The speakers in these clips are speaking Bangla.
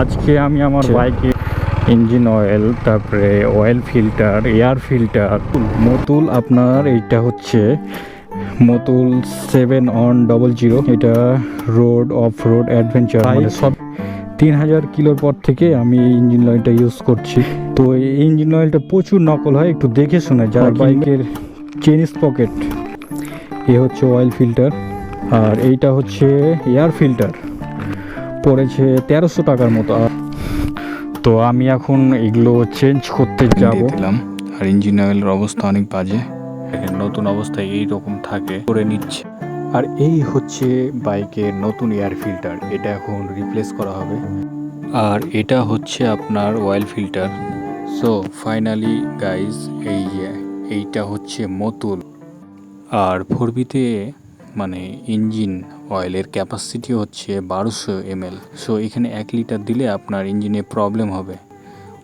আজকে আমি আমার বাইকে ইঞ্জিন অয়েল তারপরে oil filter air filter Motul আপনার এইটা হচ্ছে Motul seven one double zero এটা রোড অফ রোড অ্যাডভেঞ্চার সব তিন হাজার কিলোর পর থেকে আমি এই ইঞ্জিন অয়েলটা ইউজ করছি। তো এই ইঞ্জিন অয়েলটা প্রচুর নকল হয় একটু দেখে শুনে। যারা বাইকের চেনিস পকেট এ হচ্ছে অয়েল ফিল্টার আর এইটা হচ্ছে এয়ার ফিল্টার পড়েছে তেরোশো টাকার মতো। তো আমি এখন এগুলো চেঞ্জ করতে যাব। দিলাম আর ইঞ্জিন অয়েলের অবস্থা অনেক বাজে। নতুন অবস্থায় এই রকম থাকে। করে নিচ্ছে। আর এই হচ্ছে বাইকের নতুন এয়ার ফিল্টার এটা এখন রিপ্লেস করা হবে। আর এটা হচ্ছে আপনার oil filter so finally guys এই যে এইটা হচ্ছে মতুল। আর ফোরবিতে মানে ইঞ্জিন অয়েলের ক্যাপাসিটি হচ্ছে বারোশো এমএল সো এখানে এক লিটার দিলে আপনার ইঞ্জিনে প্রবলেম হবে।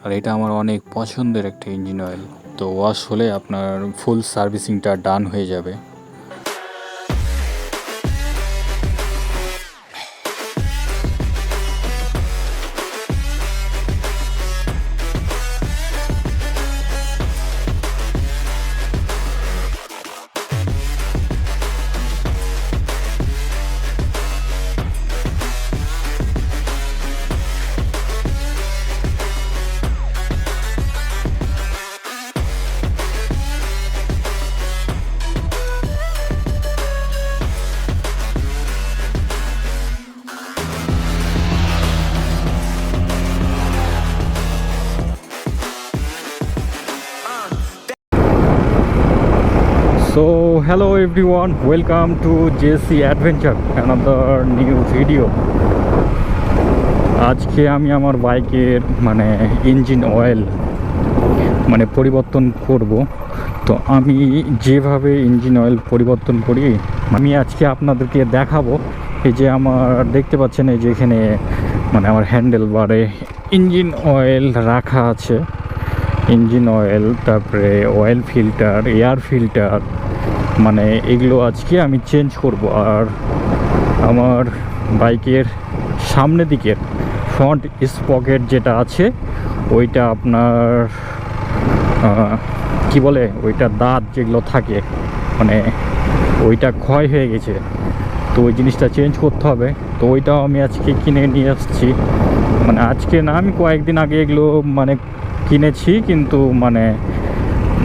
আর এটা আমার অনেক পছন্দের একটা ইঞ্জিন অয়েল তো ওয়াশ হলে আপনার ফুল সার্ভিসিংটা ডান হয়ে যাবে। So hello everyone, welcome to JC Adventure, another new video. আজকে আমি আমার বাইকের মানে ইঞ্জিন অয়েল মানে পরিবর্তন করব। তো আমি যেভাবে ইঞ্জিন অয়েল পরিবর্তন করি আমি আজকে আপনাদেরকে দেখাবো। এই যে আমার দেখতে পাচ্ছেন এই যে এখানে মানে আমার হ্যান্ডেল বারে ইঞ্জিন অয়েল রাখা আছে। ইঞ্জিন অয়েল তারপরে অয়েল ফিল্টার এয়ার ফিল্টার মানে এগুলো আজকে আমি চেঞ্জ করব। আর আমার বাইকের সামনের দিকের ফ্রন্ট স্পকেট যেটা আছে, ওইটা আপনার কি বলে, ওইটা দাঁত যেগুলো থাকে মানে ওইটা ক্ষয় হয়ে গেছে। তো ওই জিনিসটা চেঞ্জ করতে হবে। তো ওইটাও আমি আজকে কিনে নিয়ে আসছি। মানে আজকে না, আমি কয়েকদিন আগে এগুলো মানে কিনেছি, কিন্তু মানে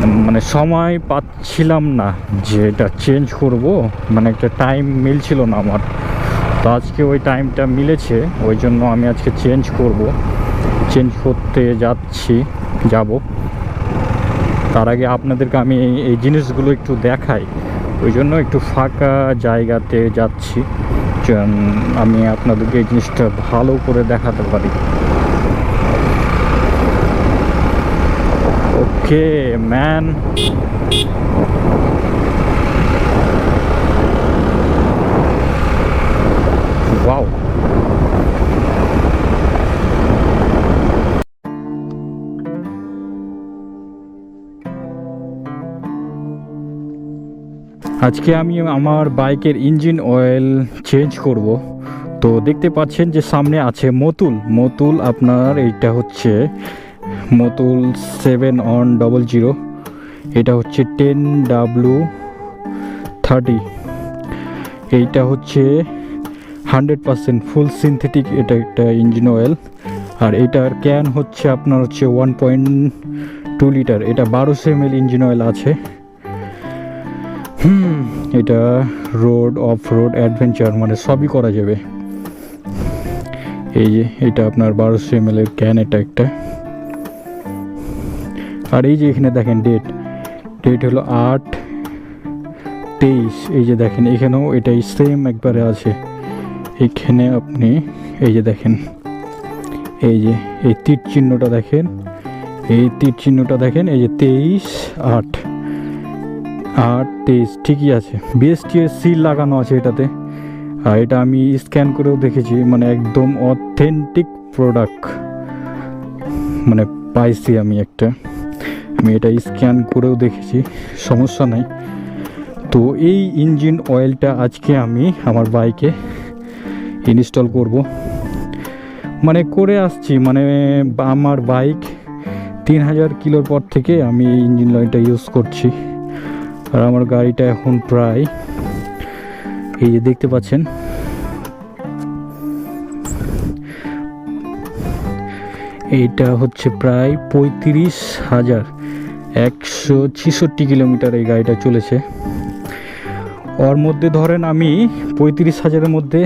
মানে সময় পাচ্ছিলাম না যে এটা চেঞ্জ করব। মানে একটা টাইম মিলছিল না আমার। তো আজকে ওই টাইমটা মিলেছে, ওই জন্য আমি আজকে চেঞ্জ করব। চেঞ্জ করতে যাচ্ছি, যাব। তার আগে আপনাদেরকে আমি এই- জিনিসগুলো একটু দেখাই। ওই জন্য একটু ফাঁকা জায়গাতে যাচ্ছি। আমি আপনাদেরকে এই জিনিসটা ভালো করে দেখাতে পারি। ওকে ম্যান ওয়াও আজকে আমি আমার বাইকের ইঞ্জিন অয়েল চেঞ্জ করব। তো দেখতে পাচ্ছেন যে সামনে আছে মতুল। মতুল আপনার এইটা হচ্ছে Motul seven one double zero. এটা হচ্ছে টেন ডাব্লু থার্টি। এইটা হচ্ছে হান্ড্রেড পারসেন্ট ফুল সিনথেটিক, এটা একটা ইঞ্জিন অয়েল। আর এটার ক্যান হচ্ছে আপনার হচ্ছে ওয়ান পয়েন্ট টু লিটার। এটা বারোশো এম এল ইঞ্জিন অয়েল আছে। হুম, এটা রোড, অফ রোড, অ্যাডভেঞ্চার মানে সবই করা যাবে। এই যে, এটা আপনার বারোশো এম এল এর ক্যান, এটা একটা। আর এই যে এখানে দেখেন ডেট ডেট হলো আট তেইশ। এই যে দেখেন, এখানেও এটাই সেম একবারে আছে। এখানে আপনি এই যে দেখেন, এই যে এই তীর চিহ্নটা দেখেন, এই তীর চিহ্নটা দেখেন, এই যে তেইশ আট। আট তেইশ ঠিকই আছে। বিএসটি এর সিল লাগানো আছে এটাতে। আর এটা আমি স্ক্যান করেও দেখেছি মানে একদম অথেন্টিক প্রোডাক্ট মানে পাইছি আমি একটা। আমি এটা স্ক্যান করেও দেখেছি, সমস্যা নাই। তো এই ইঞ্জিন অয়েলটা আজকে আমি আমার বাইকে ইনস্টল করব। মানে করে আসছি মানে আমার বাইক তিন হাজার কিলোর পর থেকে আমি এই ইঞ্জিন অয়েলটা ইউজ করছি। আর আমার গাড়িটা এখন প্রায় এই যে দেখতে পাচ্ছেন। এইটা হচ্ছে প্রায় পঁয়ত্রিশ হাজার। একশো ছেষট্টি কিলোমিটার এই গাড়িটা চলেছে। ওর মধ্যে ধরেন আমি পঁয়ত্রিশ হাজারের মধ্যে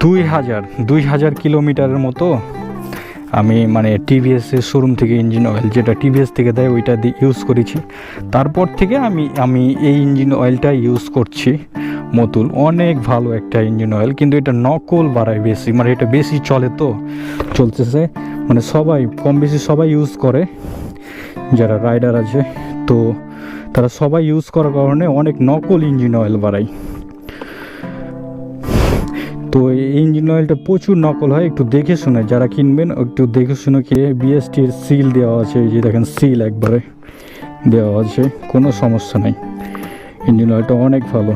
দুই হাজার দুই হাজার কিলোমিটারের মতো আমি মানে টিভিএসের শোরুম থেকে ইঞ্জিন অয়েল যেটা টিভিএস থেকে দেয় ওইটা দিয়ে ইউজ করেছি। তারপর থেকে আমি আমি এই ইঞ্জিন অয়েলটা ইউজ করছি মতুল। অনেক ভালো একটা ইঞ্জিন অয়েল কিন্তু এটা নকল বাড়ায় বেশি মানে এটা বেশি চলে তো, চলতেছে। মানে সবাই কম বেশি সবাই ইউজ করে। যারা রাইডার আছে, তো তারা সবাই ইউজ করার কারণে অনেক নকল ইঞ্জিন অয়েল বাড়ায়। তো এই ইঞ্জিন অয়েলটা প্রচুর নকল হয়, একটু দেখে শুনে, যারা কিনবেন একটু দেখে শুনে কিনে বিএসটির সিল দেওয়া আছে, এই যে দেখেন সিল একবারে দেওয়া আছে, কোনো সমস্যা নেই। ইঞ্জিন অয়েলটা অনেক ভালো।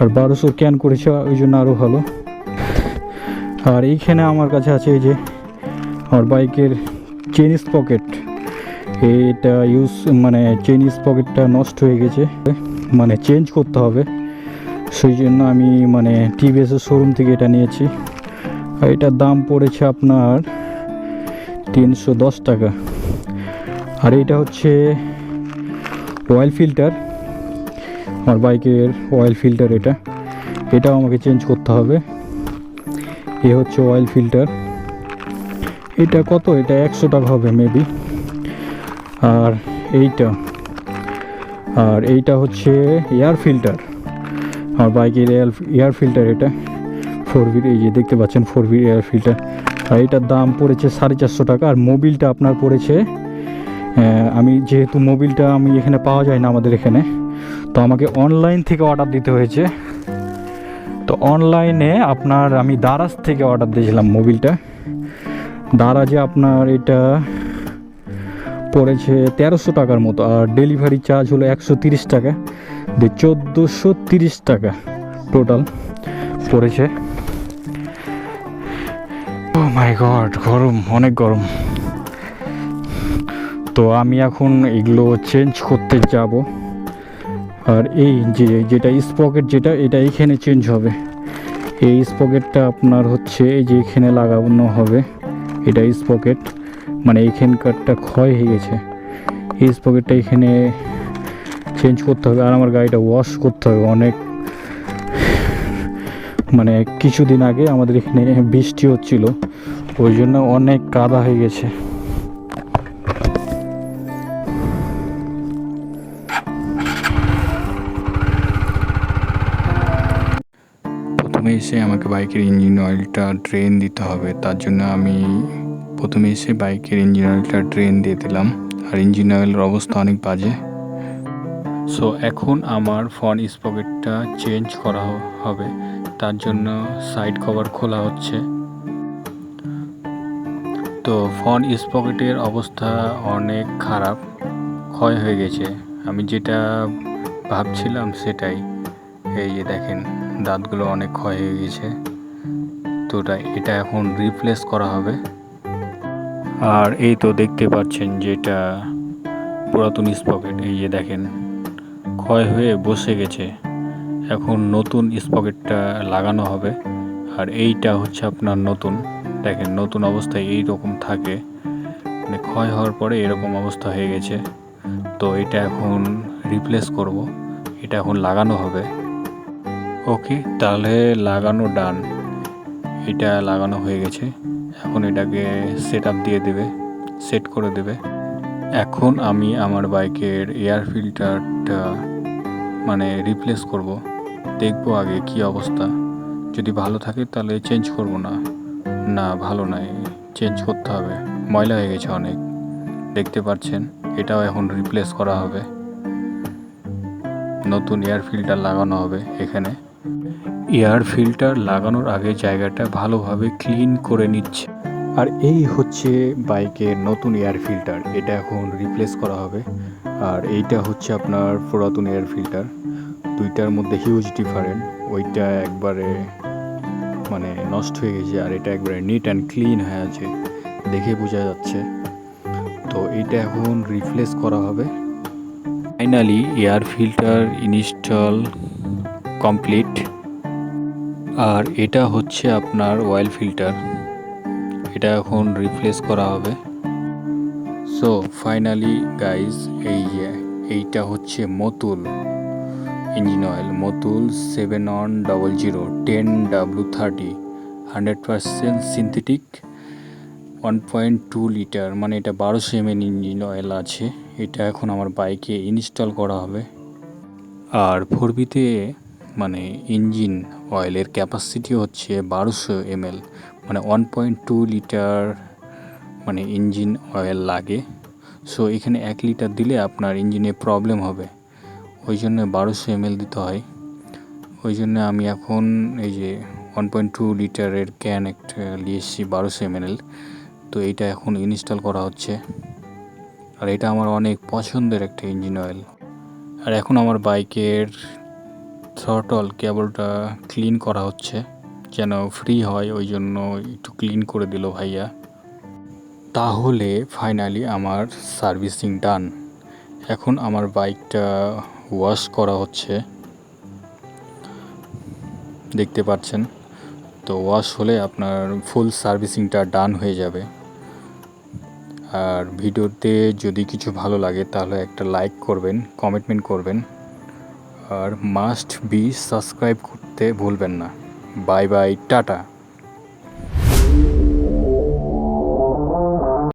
আর বারোশো ক্যান করেছে, ওই জন্য আরও ভালো। আর এইখানে আমার কাছে আছে এই যে, আমার বাইকের চেনিস পকেট এটা ইউজ মানে চেনিস পকেটটা নষ্ট হয়ে গেছে। মানে চেঞ্জ করতে হবে। সেই জন্য আমি মানে টিভিএসের শোরুম থেকে এটা নিয়েছি। আর এটার দাম পড়েছে আপনার তিনশো দশ টাকা। আর এটা হচ্ছে অয়েল ফিল্টার আমার বাইকের অয়েল ফিল্টার এটা। এটাও আমাকে চেঞ্জ করতে হবে। এ হচ্ছে অয়েল ফিল্টার এটা কত? এটা একশো টাকা হবে মেবি আর এইটা আর এইটা হচ্ছে এয়ার ফিল্টার আমার বাইকের এয়ার এয়ার ফিল্টার এটা। ফোর ভির এই যে দেখতে পাচ্ছেন ফোর ভির এয়ার ফিল্টার আর এটার দাম পড়েছে সাড়ে চারশো টাকা, আর মোবিলটা আপনার পড়েছে আমি যেহেতু মোবিলটা আমি এখানে পাওয়া যায় না আমাদের এখানে, তো আমাকে অনলাইন থেকে অর্ডার দিতে হয়েছে। তো অনলাইনে আপনার, আমি দারাজ থেকে অর্ডার দিয়েছিলাম মোবিলটা দারাজে আপনার এটা পড়েছে তেরোশো টাকার মতো, আর ডেলিভারি চার্জ হলো একশো তিরিশ টাকা। দিয়ে চোদ্দোশো তিরিশ টাকা টোটাল পড়েছে। ও মাই গড গরম, অনেক গরম। তো আমি এখন এগুলো চেঞ্জ করতে যাব। আর এই যে, যেটা স্পকেট যেটা, এটা এইখানে চেঞ্জ হবে। এই স্পকেটটা আপনার হচ্ছে এই যে এখানে লাগানো হবে। এটা স্পকেট মানে এইখানকারটা ক্ষয় হয়ে গেছে। এই স্পকেটটা এখানে চেঞ্জ করতে হবে আর আমার গাড়িটা ওয়াশ করতে হবে। অনেক মানে কিছুদিন আগে আমাদের এখানে বৃষ্টি হচ্ছিল, ওই জন্য অনেক কাদা হয়ে গেছে। প্রথমে এসে আমাকে বাইকের ইঞ্জিন অয়েলটা ড্রেন দিতে হবে। তার জন্য আমি প্রথমে এসে বাইকের ইঞ্জিন অয়েলটা ড্রেন দিয়ে দিলাম। আর ইঞ্জিন অয়েলের অবস্থা অনেক বাজে। সো এখন আমার ফ্রন্ট স্পকেটটা চেঞ্জ করা হবে। তার জন্য সাইড কভার খোলা হচ্ছে। তো ফ্রন্ট স্পকেটের অবস্থা অনেক খারাপ। ক্ষয় হয়ে গেছে। আমি যেটা ভাবছিলাম সেটাই। এই যে দেখেন, দাঁতগুলো অনেক ক্ষয় হয়ে গেছে। তো, এটা এখন রিপ্লেস করা হবে। আর এই তো দেখতে পাচ্ছেন যেটা পুরাতন স্পকেট এই যে দেখেন, ক্ষয় হয়ে বসে গেছে। এখন নতুন স্পকেটটা লাগানো হবে, আর এইটা হচ্ছে আপনার নতুন। দেখেন, নতুন অবস্থায় এই রকম থাকে। মানে ক্ষয় হওয়ার পরে এরকম অবস্থা হয়ে গেছে। তো এটা এখন রিপ্লেস করব, এটা এখন লাগানো হবে। ওকে তাহলে লাগানো ডান এটা লাগানো হয়ে গেছে। এখন এটাকে সেট আপ দিয়ে দেবে সেট করে দেবে। এখন আমি আমার বাইকের এয়ার ফিল্টারটা মানে রিপ্লেস করব। দেখব আগে কি অবস্থা। যদি ভালো থাকে তাহলে চেঞ্জ করব না। না, ভালো নয় চেঞ্জ করতে হবে। ময়লা হয়ে গেছে অনেক। দেখতে পাচ্ছেন? এটাও এখন রিপ্লেস করা হবে। নতুন এয়ার ফিল্টার লাগানো হবে এখানে। এয়ার ফিল্টার লাগানোর আগে জায়গাটা ভালোভাবে ক্লিন করে নিচ্ছে। আর এই হচ্ছে বাইকের নতুন এয়ার ফিল্টার, এটা এখন রিপ্লেস করা হবে। আর এইটা হচ্ছে আপনার পুরাতন এয়ার ফিল্টার, দুইটার মধ্যে হিউজ ডিফারেন্ট ওইটা একবারে মানে নষ্ট হয়ে গেছে আর এটা একবারে নিট অ্যান্ড ক্লিন হয়ে আছে, দেখে বোঝা যাচ্ছে। তো এটা এখন রিপ্লেস করা হবে। Finally air filter install complete আর এটা হচ্ছে আপনার অয়েল ফিল্টার এটা এখন রিপ্লেস করা হবে। সো ফাইনালি গাইজ এই এইটা হচ্ছে Motul. Engine oil Motul seven one double zero ten W thirty hundred percent synthetic one point two litre মানে এটা বারোশো এমএল ইঞ্জিন অয়েল আছে। এটা এখন আমার বাইকে ইনস্টল করা হবে। আর ফোরবিতে মানে ইঞ্জিন অয়েলের ক্যাপাসিটি হচ্ছে বারোশো এমএল। মানে ওয়ান পয়েন্ট টু লিটার মানে ইঞ্জিন অয়েল লাগে। সো এখানে এক লিটার দিলে আপনার ইঞ্জিনে প্রবলেম হবে। ওই জন্য বারোশো এমএল দিতে হয়। ওই জন্য আমি এখন এই যে ওয়ান পয়েন্ট টু লিটারের ক্যান একটা নিয়ে এসেছি বারোশো এমএল। তো এইটা এখন ইনস্টল করা হচ্ছে। আর এটা আমার অনেক পছন্দের একটা ইঞ্জিন অয়েল আর এখন আমার বাইকের থ্রটল কেবলটা ক্লিন করা হচ্ছে, যেন ফ্রি হয়, ওই জন্য একটু ক্লিন করে দিল ভাইয়া। তাহলে ফাইনালি আমার সার্ভিসিং ডান এখন আমার বাইকটা ওয়াশ করা হচ্ছে। দেখতে পাচ্ছেন? তো ওয়াশ হলে আপনার ফুল সার্ভিসিংটা ডান হয়ে যাবে। আর ভিডিওতে যদি কিছু ভালো লাগে, তাহলে একটা লাইক করবেন কমেন্টমেন্ট করবেন। আর মাস্ট বি সাবস্ক্রাইব করতে ভুলবেন না। Bye bye tata.